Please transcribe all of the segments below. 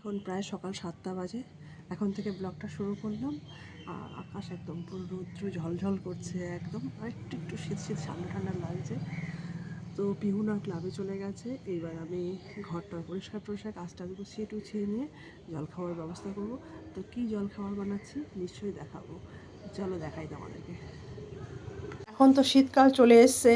এখন প্রায় সকাল সাতটা বাজে। এখন থেকে ব্লগটা শুরু করলাম। আর আকাশ একদম পুরো রৌদ্র ঝলঝল করছে একদম। একটু একটু শীত শীত ঠান্ডা ঠান্ডা লাগছে। তো পিহুনা ক্লাবে চলে গেছে। এইবার আমি ঘরটা পরিষ্কার পরিষ্কার কাজটা গুছিয়ে টুছিয়ে নিয়ে জল খাওয়ার ব্যবস্থা করব। তো কী জল খাবার বানাচ্ছি নিশ্চয়ই দেখাবো। চলো দেখাই তোমাদেরকে। এখন তো শীতকাল চলে এসছে।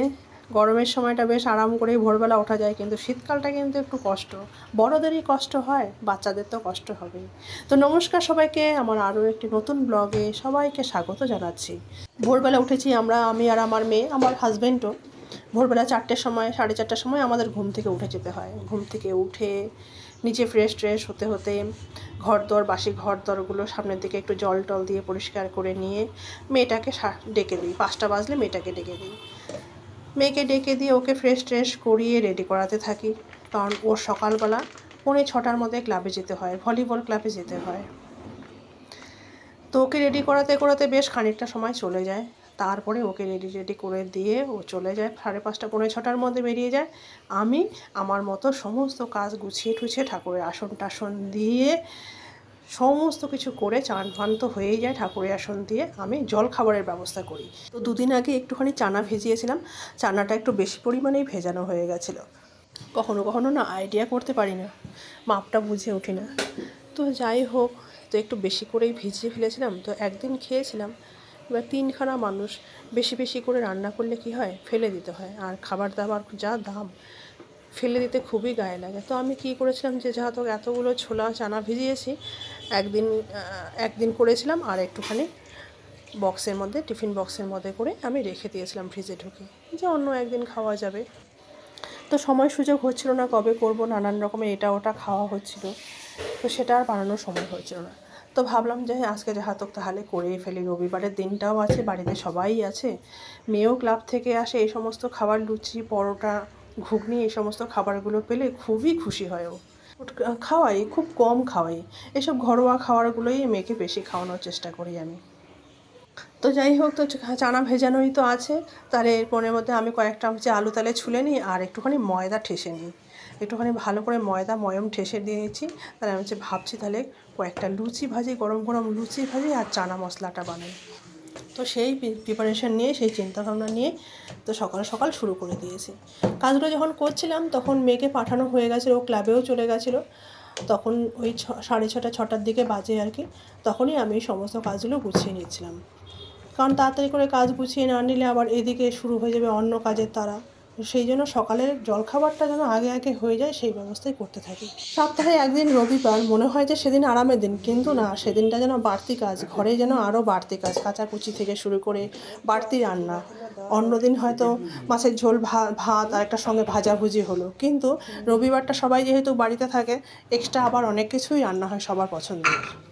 গরমের সময়টা বেশ আরাম করেই ভোরবেলা ওঠা যায়, কিন্তু শীতকালটা কিন্তু একটু কষ্ট। বড়োদেরই কষ্ট হয়, বাচ্চাদের তো কষ্ট হবেই। তো নমস্কার সবাইকে, আমার আরও একটি নতুন ব্লগে সবাইকে স্বাগত জানাচ্ছি। ভোরবেলা উঠেছি আমরা, আমি আর আমার মেয়ে, আমার হাজব্যান্ডও ভোরবেলা চারটের সময়, সাড়ে চারটার সময় আমাদের ঘুম থেকে উঠে যেতে হয়। ঘুম থেকে উঠে নিচে ফ্রেশ ট্রেশ হতে হতে ঘর দর বাসি ঘর দরগুলো সামনের দিকে একটু জল টল দিয়ে পরিষ্কার করে নিয়ে মেয়েটাকে ডেকে দিই। পাঁচটা বাজলে মেয়েটাকে ডেকে দিই। মেয়েকে ডেকে দিয়ে ওকে ফ্রেশ ট্রেশ করিয়ে রেডি করাতে থাকি। কারণ ওর সকালবেলা পৌনে ছটার মধ্যে ক্লাবে যেতে হয় ভলিবল ক্লাবে যেতে হয়। তো ওকে রেডি করাতে করাতে বেশ খানিকটা সময় চলে যায়। তারপরে ওকে রেডি রেডি করে দিয়ে ও চলে যায়, সাড়ে পাঁচটা, পৌনে ছটার মধ্যে বেরিয়ে যায়। আমি আমার মতো সমস্ত কাজ গুছিয়ে টুছিয়ে ঠাকুরের আসন টাসন দিয়ে সমস্ত কিছু করে চান ফান তো হয়েই যায় ঠাকুরের আসন দিয়ে আমি জল খাবারের ব্যবস্থা করি। তো দুদিন আগে একটুখানি চানা ভেজিয়েছিলাম, চানাটা একটু বেশি পরিমাণেই ভেজানো হয়ে গেছিল। কখনো কখনো না আইডিয়া করতে পারি না, মাপটা বুঝে উঠি না। তো যাই হোক, তো একটু বেশি করেই ভিজিয়ে ফেলেছিলাম, তো একদিন খেয়েছিলাম। এবার তিনখানা মানুষ বেশি বেশি করে রান্না করলে কি হয়? ফেলে দিতে হয়। আর খাবার দাবার যা দাম, ফেলে দিতে খুবই গায়ে লাগে। তো আমি কী করেছিলাম যে, যেহেতু এতগুলো ছোলা চানা ভিজিয়েছি একদিন একদিন করেছিলাম আর একটুখানি বক্সের মধ্যে, টিফিন বক্সের মধ্যে করে আমি রেখে দিয়েছিলাম ফ্রিজে ঢুকে। যে অন্য একদিন খাওয়া যাবে। তো সময় সুযোগ হচ্ছিল না কবে করব, নানান রকমের এটা ওটা খাওয়া হচ্ছিল। তো সেটা আর বানানোর সময় হচ্ছিল না। তো ভাবলাম যে আজকে যাহাতক তাহলে করেই ফেলি। রবিবারের দিনটাও আছে, বাড়িতে সবাই আছে। মেয়েও ক্লাব থেকে আসে, এই সমস্ত খাবার, লুচি, পরোটা, ঘুগনি, এই সমস্ত খাবারগুলো পেলে খুবই খুশি হয় ও। খাওয়াই, খুব কম খাওয়াই। এসব ঘরোয়া খাবারগুলোই মেয়েকে বেশি খাওয়ানোর চেষ্টা করি আমি। তো যাই হোক, তো চানা ভেজানোই তো আছে। তাহলে এরপরের মধ্যে আমি কয়েকটা হচ্ছে আলু তালে ছুলে নিই আর একটুখানি ময়দা ঠেসে নিই। একটুখানি ভালো করে ময়দা, ময়ম ঠেসে দিয়েছি তাহলে আমি হচ্ছে ভাবছি তাহলে কয়েকটা লুচি ভাজি, গরম গরম লুচি ভাজি আর চানা মশলাটা বানাই। তো সেই প্রিপারেশান নিয়ে, সেই চিন্তাভাবনা নিয়ে তো সকাল সকাল শুরু করে দিয়েছি। কাজগুলো যখন করছিলাম, তখন মেয়েকে পাঠানো হয়ে গেছিল, ও ক্লাবেও চলে গেছিল। তখন ওই ছ, সাড়ে ছটা, ছটার দিকে বাজে আর কি, তখনই আমি সমস্ত কাজগুলো গুছিয়ে নিয়েছিলাম। কারণ তাড়াতাড়ি করে কাজ গুছিয়ে না নিলে আবার এদিকে শুরু হয়ে যাবে অন্য কাজের তারা। সেই জন্য সকালের জলখাবারটা যেন আগে আগে হয়ে যায়, সেই ব্যবস্থাই করতে থাকি। সপ্তাহে একদিন রবিবার মনে হয় যে সেদিন আরামের দিন, কিন্তু না, সেদিনটা যেন বাড়তি কাজ, ঘরে যেন আরও বাড়তি কাজ, কাচাকুচি থেকে শুরু করে বাড়তি রান্না। অন্যদিন হয়তো মাছের ঝোল ভাত আর একটা সঙ্গে ভাজাভুজি হলো। কিন্তু রবিবারটা সবাই যেহেতু বাড়িতে থাকে এক্সট্রা আবার অনেক কিছুই রান্না হয় সবার পছন্দের।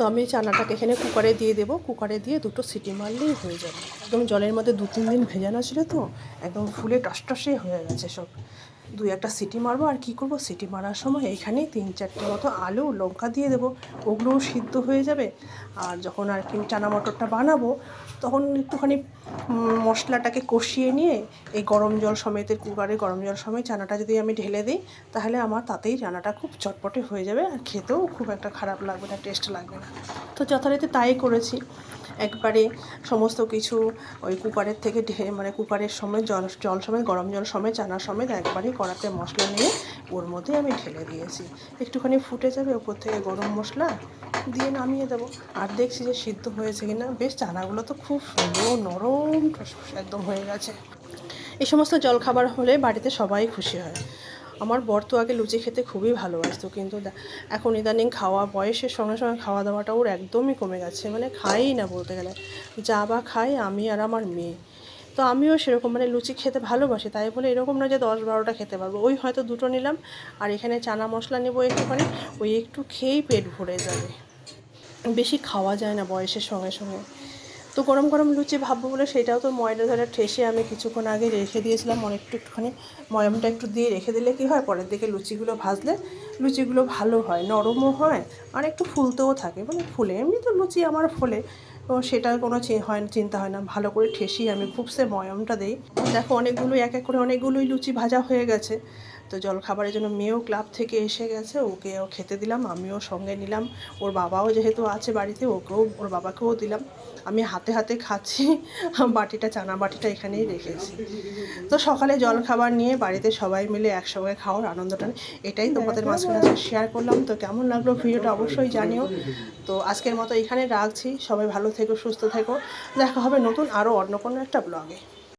তো আমি চানাটাকে এখানে কুকারে দিয়ে দেবো। কুকারে দিয়ে দুটো সিটি মারলেই হয়ে যাবে। একদম জলের মধ্যে দু তিন দিন ভেজানো ছিল তো, একদম ফুলে টসটসে হয়ে গেছে সব। দুই একটা সিটি মারবো আর কি করব? সিটি মারার সময় এখানেই তিন চারটে মতো আলু, লঙ্কা দিয়ে দেবো। ওগুলোও সিদ্ধ হয়ে যাবে। আর যখন আর কি চানা মটরটা বানাবো, তখন একটুখানি মশলাটাকে কষিয়ে নিয়ে এই গরম জল সমেতের কুকারে গরম জল সমেত চানাটা যদি আমি ঢেলে দিই, তাহলে আমার তাতেই রান্নাটা খুব চটপটে হয়ে যাবে। আর খেতেও খুব একটা খারাপ লাগবে না, টেস্ট লাগবে না। তো যথারীতি তাই করেছি। একবারে সমস্ত কিছু ওই কুকারের থেকে মানে কুকারের সময় জল জল সমেত গরম জল সমেত চানা সমেত একবারে কড়াতে মশলা নিয়ে ওর মধ্যে আমি ঢেলে দিয়েছি। একটুখানি ফুটে যাবে ওপর থেকে গরম মশলা দিয়ে নামিয়ে দেবো। আর দেখছি যে সিদ্ধ হয়েছে কিনা। বেশ, চানাগুলো তো খুব সুন্দর নরম একদম হয়ে গেছে। এই সমস্ত জলখাবার হলে বাড়িতে সবাই খুশি হয়। আমার বর তো আগে লুচি খেতে খুবই ভালোবাসতো, কিন্তু এখন ইদানিং খাওয়া, বয়সের সঙ্গে সঙ্গে খাওয়া দাওয়াটা ওর একদমই কমে গেছে মানে খাই না বলতে গেলে। যা বা খাই আমি আর আমার মেয়ে। তো আমিও সেরকম মানে লুচি খেতে ভালোবাসি, তাই বলে এরকম না যে দশ বারোটা খেতে পারব। ওই হয়তো দুটো নিলাম, আর এখানে চানা মশলা নেব একটুখানি, ওই একটু খেয়েই পেট ভরে যাবে। বেশি খাওয়া যায় না বয়সের সঙ্গে সঙ্গে। তো গরম গরম লুচি ভাববো বলে সেটাও তো ময়দা ধরে ঠেসে আমি কিছুক্ষণ আগে রেখে দিয়েছিলাম অনেকটু একটুখানি ময়মটা একটু দিয়ে রেখে দিলে কি হয়, পরের দিকে লুচিগুলো ভাজলে লুচিগুলো ভালো হয়, নরমও হয় আর একটু ফুলতেও থাকে মানে ফুলে, এমনি তো লুচি আমার ফোলে, তো সেটার কোনো হয় চিন্তা হয় না, ভালো করে ঠেসি আমি খুব সে ময়মটা দিই। দেখো অনেকগুলো এক এক করে অনেকগুলোই লুচি ভাজা হয়ে গেছে তো জলখাবারের জন্য মেয়েও ক্লাব থেকে এসে গেছে ওকে ও খেতে দিলাম, আমিও সঙ্গে নিলাম। ওর বাবাও যেহেতু আছে বাড়িতে, ওকেও, ওর বাবাকেও দিলাম। আমি হাতে হাতে খাচ্ছি, বাটিটা, চানা বাটিটা এখানেই রেখেছি। তো সকালে জলখাবার নিয়ে বাড়িতে সবাই মিলে একসঙ্গে খাওয়ার আনন্দটা এটাই তোমাদের মাঝখানে শেয়ার করলাম। তো কেমন লাগল ভিডিওটা অবশ্যই জানিও। তো আজকের মতো এখানে রাখছি। সবাই ভালো থেকো, সুস্থ থেকো। দেখা হবে নতুন আরও অন্য কোনো একটা ব্লগে